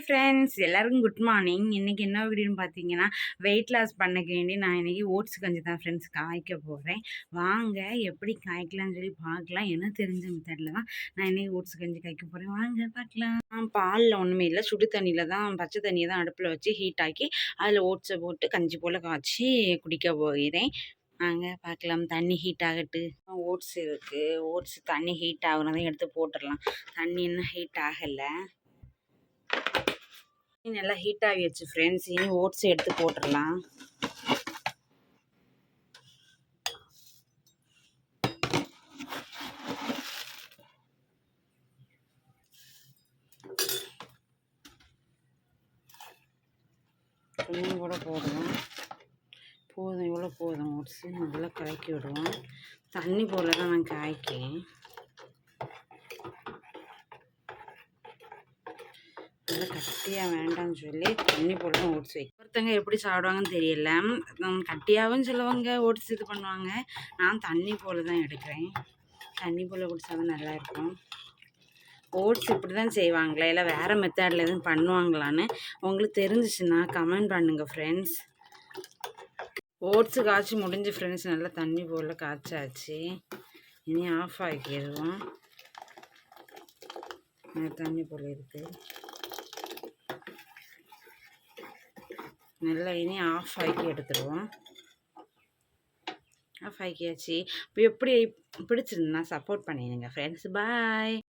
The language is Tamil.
ஹாய் ஃப்ரெண்ட்ஸ் எல்லாருக்கும் குட் மார்னிங் இன்றைக்கி என்ன வீடியோன்னு பார்த்தீங்கன்னா வெயிட் லாஸ் பண்ணக்கு வேண்டி நான் இன்றைக்கி ஓட்ஸ் கஞ்சி தான் ஃப்ரெண்ட்ஸ் காய்க்க போகிறேன் வாங்க எப்படி காய்க்கலாம்னு சொல்லி பார்க்கலாம் என்ன தெரிஞ்ச மெத்தடில் தான் நான் இன்றைக்கி ஓட்ஸ் கஞ்சி காய்க்க போகிறேன் வாங்க பார்க்கலாம் பாலில் ஒன்றுமே இல்லை. சுடு தண்ணியில் தான் பச்சை தண்ணியை தான் அடுப்பில் வச்சு ஹீட் ஆக்கி அதில் ஓட்ஸை போட்டு கஞ்சி போல் காய்ச்சி குடிக்க போகிறேன். வாங்க பார்க்கலாம் தண்ணி ஹீட் ஆகட்டு. ஓட்ஸ் இருக்குது ஓட்ஸ் தண்ணி ஹீட் ஆகுனதையும் எடுத்து போட்டுடலாம். தண்ணி இன்னும் ஹீட் ஆகலை. நல்லா ஹீட் ஆகிடுச்சு ஃப்ரெண்ட்ஸ் இனி ஓட்ஸ் எடுத்து போட்டுடலாம் கொஞ்சம் கூட போடுவோம் போதும் இவ்வளோ போதும். ஓட்ஸு நல்லா கலக்கி விடுவோம். தண்ணி போல தான் நான் காய்க்கேன். நல்லா கட்டியாக வேண்டாம்னு சொல்லி தண்ணி போட்டு ஓட்ஸ் வைக்க ஒருத்தங்க எப்படி சாப்பிடுவாங்கன்னு தெரியல. கட்டியாகவும் சிலவங்க ஓட்ஸ் இது பண்ணுவாங்க. நான் தண்ணி போல் தான் எடுக்கிறேன். தண்ணி போல் குடிச்சா தான் நல்லாயிருக்கும் ஓட்ஸ் இப்படி தான் செய்வாங்களா இல்லை வேறு மெத்தடில் எதுவும் பண்ணுவாங்களான்னு உங்களுக்கு தெரிஞ்சிச்சுன்னா கமெண்ட் பண்ணுங்கள் ஃப்ரெண்ட்ஸ் ஓட்ஸு காய்ச்சி முடிஞ்சு ஃப்ரெண்ட்ஸ் நல்லா தண்ணி போல் காய்ச்சாச்சு. இனி ஆஃப் ஆக்கிடுவோம் தண்ணி போல் இருக்குது நல்லா இனி ஆஃப் ஆக்கி எடுத்துருவோம். ஆஃப் ஆக்கியாச்சு. இப்போ எப்படி பிடிச்சிருந்தா சப்போர்ட் பண்ணிடுங்க ஃப்ரெண்ட்ஸ் பாய்